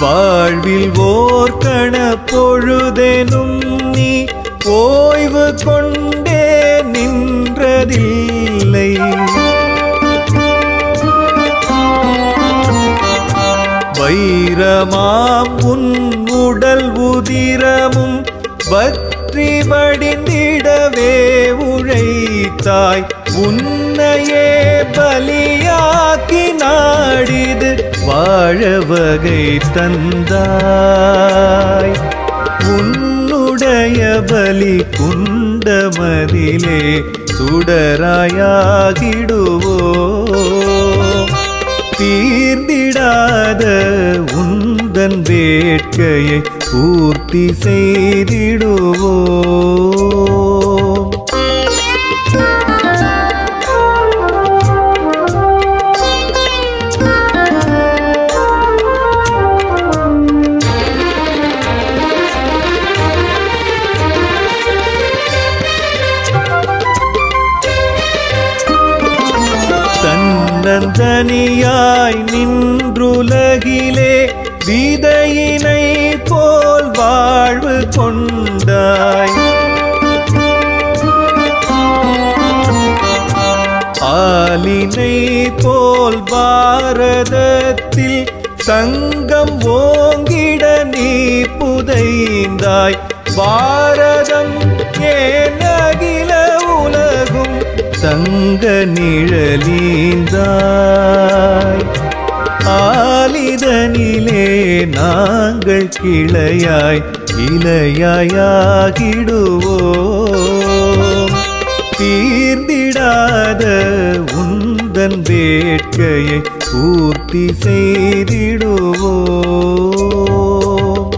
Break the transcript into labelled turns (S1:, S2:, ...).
S1: வாழ்வில் ஓர்கண பொழுதெனும் நீ ஓய்வு கொண்டே நின்றதில்லை. வைரமாம் உன் உடல் உதிரமும் பற்றி வடிந்திடவே உழைத்தாய். உன்னையே பலியாக்கின வாழ வகை தந்தாய். உன்னுடைய பலி குண்டமதிலே சுடராயாகிடுவோ. தீர்ந்திடாத உந்தன் வேட்கையை பூர்த்தி செய்திடுவோ. தன்னந்தனியாய் நின்றுலகிலே விதையினை போல் வாழ்வு கொண்டாய். ஆலினை போல் பாரதத்தில் சங்கம் ஓங்கிட நீ புதைந்தாய். பாரதம் தங்க நிழலீந்தாய். ஆலிதனிலே நாங்கள் கிளையாய் இலையாயாகிடுவோம். தீர்ந்திடாத உந்தன் வேட்கையை பூர்த்தி செய்திடுவோம்.